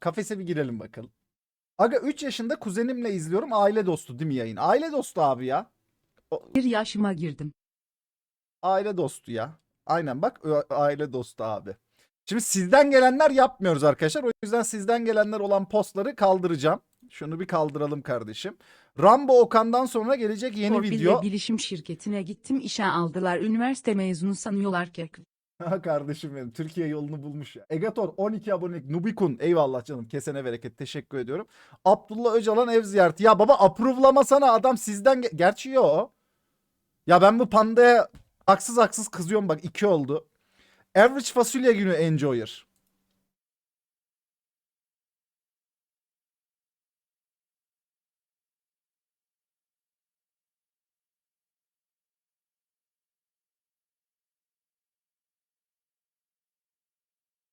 Kafese bir girelim bakalım. Aga 3 yaşında kuzenimle izliyorum. Aile dostu değil mi yayın? Aile dostu abi ya. Bir yaşıma girdim. Aile dostu ya. Aynen bak aile dostu abi. Şimdi sizden gelenler yapmıyoruz arkadaşlar. O yüzden sizden gelenler olan postları kaldıracağım. Şunu bir kaldıralım kardeşim. Rambo Okan'dan sonra gelecek yeni Torpille video. bilişim şirketine gittim işe aldılar. Üniversite mezunu sanıyorlar ki. Ha kardeşim benim. Türkiye yolunu bulmuş ya. Egator 12 abonelik. Nubikun. Eyvallah canım. Kesene bereket. Teşekkür ediyorum. Abdullah Öcalan ev ziyareti. Ya baba approve'lamasana adam sizden. ge- Gerçi yo. Ya ben bu pandaya haksız haksız kızıyorum bak. iki oldu. Average fasulye günü enjoyer.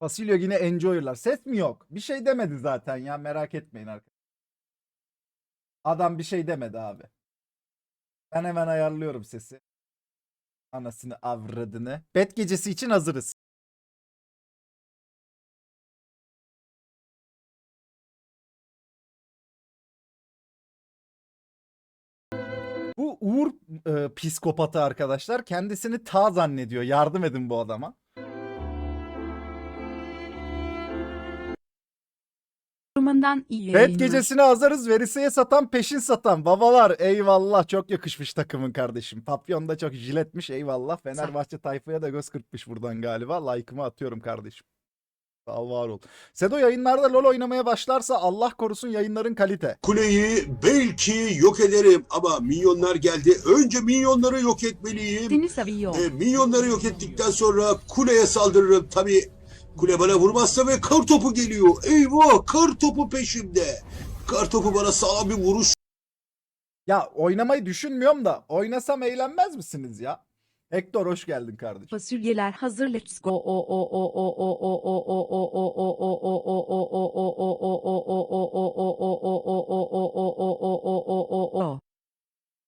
Fasulye yine enjoyer'lar. Ses mi yok? Bir şey demedi zaten ya merak etmeyin arkadaşlar. Adam bir şey demedi abi. Ben hemen ayarlıyorum sesi. Anasını avradını. Bet gecesi için hazırız. Bu Uğur e, psikopatı arkadaşlar kendisini ta zannediyor. Yardım edin bu adama. Durumundan iyi Bet yayınlar. gecesini hazırız. Verisiye satan peşin satan. Babalar eyvallah. Çok yakışmış takımın kardeşim. Papyon da çok jiletmiş eyvallah. Fenerbahçe tayfaya da göz kırpmış buradan galiba. Like'ımı atıyorum kardeşim. Sağ ol var ol. Sedo yayınlarda LoL oynamaya başlarsa Allah korusun yayınların kalite. Kuleyi belki yok ederim ama milyonlar geldi. Önce milyonları yok etmeliyim. Seni seviyor. E, milyonları yok ettikten sonra kuleye saldırırım. Tabi kule bana vurmazsa ve kar topu geliyor. Eyvah kar topu peşimde. Kar topu bana sağlam bir vuruş Ya oynamayı düşünmüyorum da oynasam eğlenmez misiniz ya? Hector hoş geldin kardeşim. Fasulyeler hazır let's go. O o o o o o o o o o o o o o o o o o o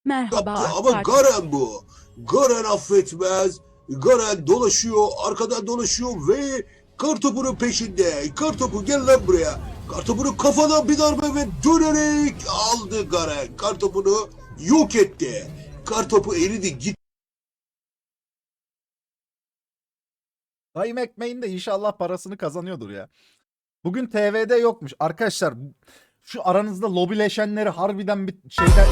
Merhaba yaptı ama arkadaşlar. Garen bu. Garen affetmez. Garen dolaşıyor, arkadan dolaşıyor ve kar topunun peşinde. Kar topu gel lan buraya. Kar topunun kafadan bir darbe ve dönerek aldı Garen. Kar topunu yok etti. Kar topu eridi gitti. Dayım ekmeğin de inşallah parasını kazanıyordur ya. Bugün TV'de yokmuş. Arkadaşlar şu aranızda lobileşenleri harbiden bir şeyden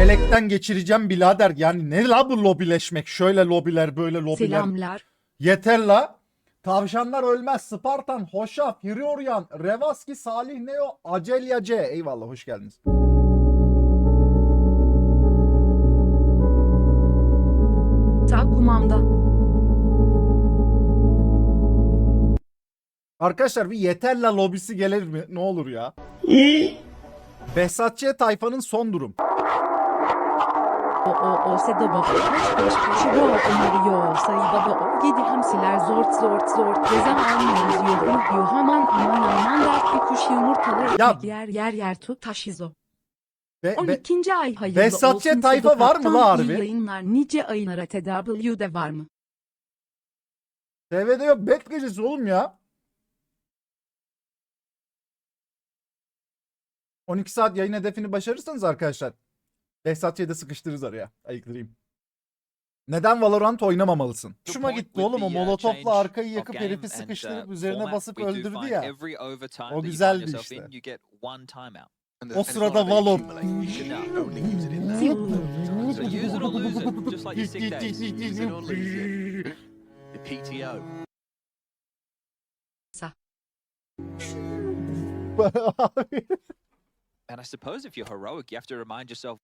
elekten geçireceğim birader. Yani ne la bu lobileşmek? Şöyle lobiler böyle lobiler. Selamlar. Yeter la. Tavşanlar ölmez. Spartan, Hoşaf, Hirioryan, Revaski, Salih Neo, Acelya C. Eyvallah hoş geldiniz. Sağ. Arkadaşlar bir yeter la lobisi gelir mi? Ne olur ya. Behzatçı'ya tayfanın son durum. O o o seda baba. Kaç kaç kaç o onarıyor. Sayı baba o. Yedi hamsiler zort zort zort. Ceza almıyoruz yorum diyor. Aman aman aman dert bir kuş yumurtaları. Ya- Yer yer yer tut taşizo. Be, be- 12. ay hayırlı Behzatçı olsun. tayfa var mı la Sokaktan harbi? iyi yayınlar nice ayınlara TW'de var mı? TV'de yok. Bet gecesi oğlum ya. 12 saat yayın hedefini başarırsanız arkadaşlar. Behzatçı'yı da sıkıştırırız araya. Ayıklayayım. Neden Valorant oynamamalısın? Şuma gitti oğlum o molotofla arkayı yakıp herifi sıkıştırıp üzerine basıp öldürdü ya. O güzeldi işte. O sırada Valo. So use it or lose it, just like your sick days. Use it or lose it. The PTO. And I suppose if you're heroic, you have to remind yourself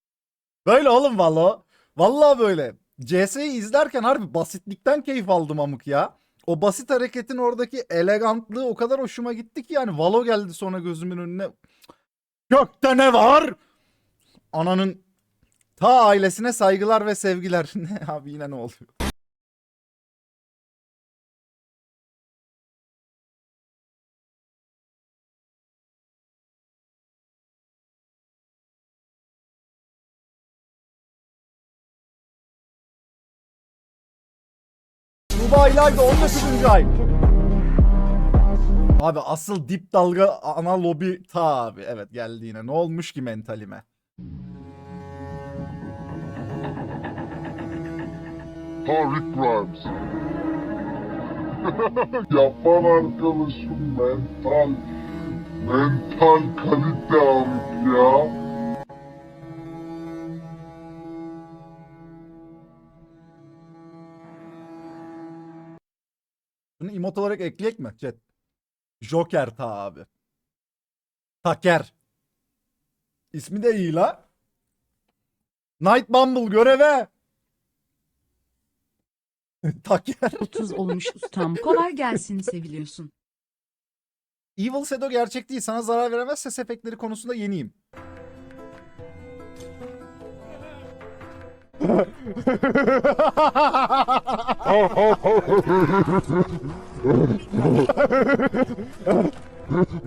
böyle oğlum Valo. Vallahi böyle. CS'yi izlerken harbi basitlikten keyif aldım amık ya. O basit hareketin oradaki elegantlığı o kadar hoşuma gitti ki yani Valo geldi sonra gözümün önüne. Gökte ne var? Ananın ta ailesine saygılar ve sevgiler. ne abi yine ne oluyor? Tuğba İlayda 19. ay. Abi asıl dip dalga ana lobi ta abi. Evet geldi yine. Ne olmuş ki mentalime? Ha Rick Grimes. Yapan arkadaşım mental. Mental kalite abi ya. Bunu emot olarak ekleyek mi chat? Joker ta abi. Taker. İsmi de iyi la. Night Bumble göreve. Taker. 30 olmuş ustam kolay gelsin seviliyorsun. Evil Sedo gerçek değil. Sana zarar veremez ses efektleri konusunda yeniyim.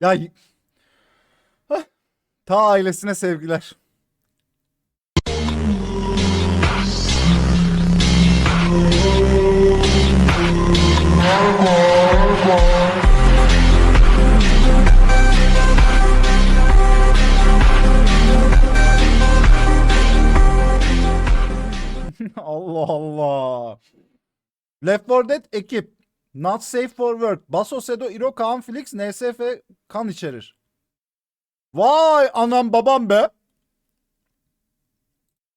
ya ta ailesine sevgiler. Left 4 Dead ekip. Not safe for work. Baso Sedo Iro Kaan Felix NSF kan içerir. Vay anam babam be.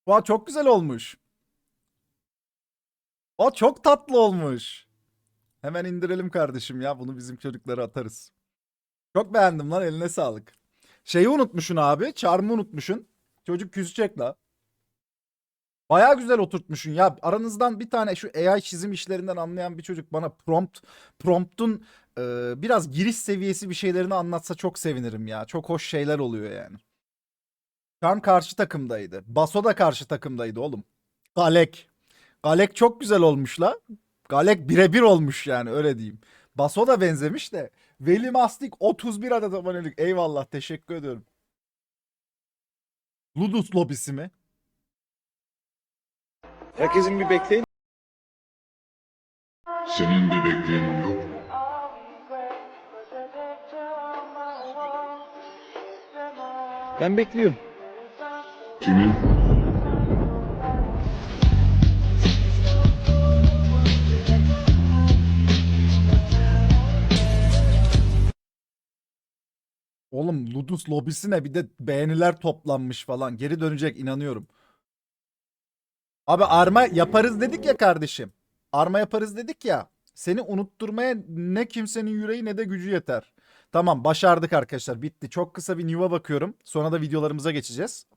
Vay çok güzel olmuş. O çok tatlı olmuş. Hemen indirelim kardeşim ya. Bunu bizim çocuklara atarız. Çok beğendim lan eline sağlık. Şeyi unutmuşsun abi. Charm'ı unutmuşsun. Çocuk küsecek la. Baya güzel oturtmuşsun ya. Aranızdan bir tane şu AI çizim işlerinden anlayan bir çocuk bana prompt prompt'un e, biraz giriş seviyesi bir şeylerini anlatsa çok sevinirim ya. Çok hoş şeyler oluyor yani. Charm karşı takımdaydı. Baso da karşı takımdaydı oğlum. Galek. Galek çok güzel olmuş la. Galek birebir olmuş yani öyle diyeyim. Baso da benzemiş de. Veli Mastik 31 adet abonelik. Eyvallah teşekkür ediyorum. Ludus lobisi mi? Herkesin bir bekleyin. Senin bir bekleyenin yok mu? Ben bekliyorum. Kimin? Oğlum Ludus lobisine bir de beğeniler toplanmış falan. Geri dönecek inanıyorum. Abi arma yaparız dedik ya kardeşim. Arma yaparız dedik ya. Seni unutturmaya ne kimsenin yüreği ne de gücü yeter. Tamam başardık arkadaşlar bitti. Çok kısa bir new'a bakıyorum. Sonra da videolarımıza geçeceğiz.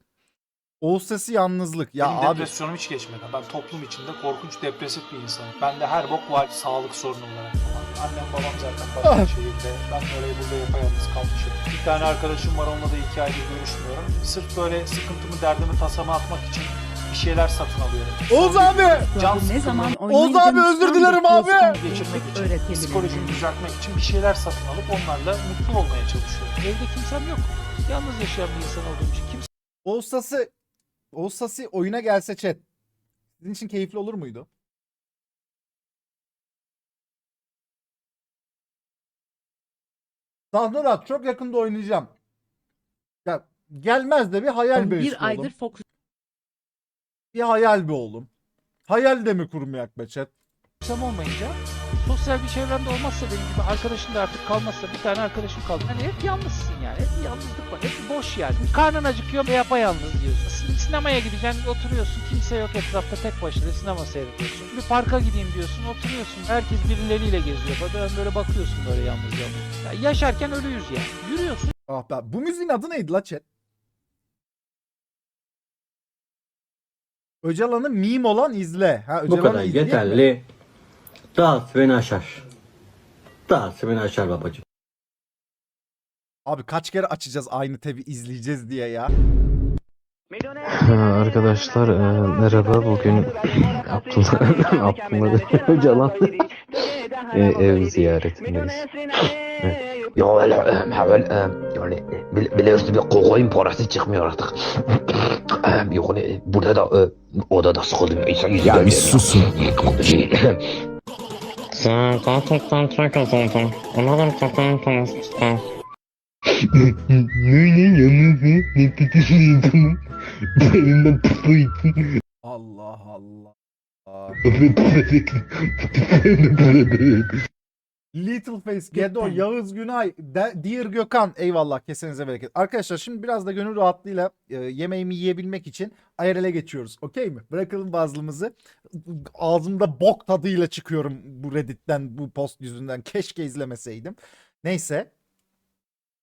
Oğuz sesi yalnızlık. Ya Benim abi depresyonum hiç geçmedi. Ben toplum içinde korkunç depresif bir insanım. Bende her bok var sağlık sorunu olarak. Annem babam zaten başka şehirde. Ben böyle burada yapayalnız kalmışım. Bir tane arkadaşım var onunla da iki aydır görüşmüyorum. Sırf böyle sıkıntımı derdimi tasama atmak için şeyler satın alıyorum. Oğuz abi! Can ne zaman Oğuz abi, özür dilerim abi. geçirmek için, psikolojimi düzeltmek için bir şeyler satın alıp onlarla mutlu olmaya çalışıyorum. Evde kimsem yok. Yalnız yaşayan bir insan olduğum için kimse Oğuz sesi Oğuz oyuna gelse chat. Sizin için keyifli olur muydu? Tahnurat çok yakında oynayacağım. Ya gelmez de bir hayal işte Bir aydır oğlum. Bir hayal be oğlum. Hayal de mi kurmayak be chat? Akşam olmayınca sosyal bir çevremde olmazsa benim gibi arkadaşım da artık kalmazsa bir tane arkadaşım kaldı. Hani hep yalnızsın yani. Hep yalnızlık var. Hep boş yani. Karnın acıkıyor ve yapayalnız diyorsun. Sin- Sinemaya gideceksin oturuyorsun. Kimse yok etrafta tek başına sinema seyrediyorsun. Bir parka gideyim diyorsun oturuyorsun. Herkes birileriyle geziyor. Ben böyle bakıyorsun böyle yalnız yalnız. Ya yaşarken ölüyüz yani. Yürüyorsun. Ah be. Bu müziğin adı neydi la chat? Öcalan'ı meme olan izle. Ha, Bu Öcalan'ı kadar izleyeyim mi? yeterli. Dağıt beni aşar. Dağıt beni aşar babacığım. Abi kaç kere açacağız aynı tabi izleyeceğiz diye ya. Ha, Arkadaşlar e, merhaba bugün Abdullah Abdullah Öcalan e, ev ziyaretindeyiz. Evet. Ya öyle havel yani bile, bile üstü bir kokoyun parası çıkmıyor artık. yani burada da odada sıkıldım. İnsan yüzü Ya bir susun. Sen gerçekten çok üzüldüm. Umarım takım tanıştıktan. Allah Allah. Little Face, Gedo, Yağız Günay, De- Dear Gökhan. Eyvallah kesenize bereket. Arkadaşlar şimdi biraz da gönül rahatlığıyla e, yemeğimi yiyebilmek için IRL'e geçiyoruz. Okey mi? Bırakalım bazlımızı. Ağzımda bok tadıyla çıkıyorum bu Reddit'ten, bu post yüzünden. Keşke izlemeseydim. Neyse.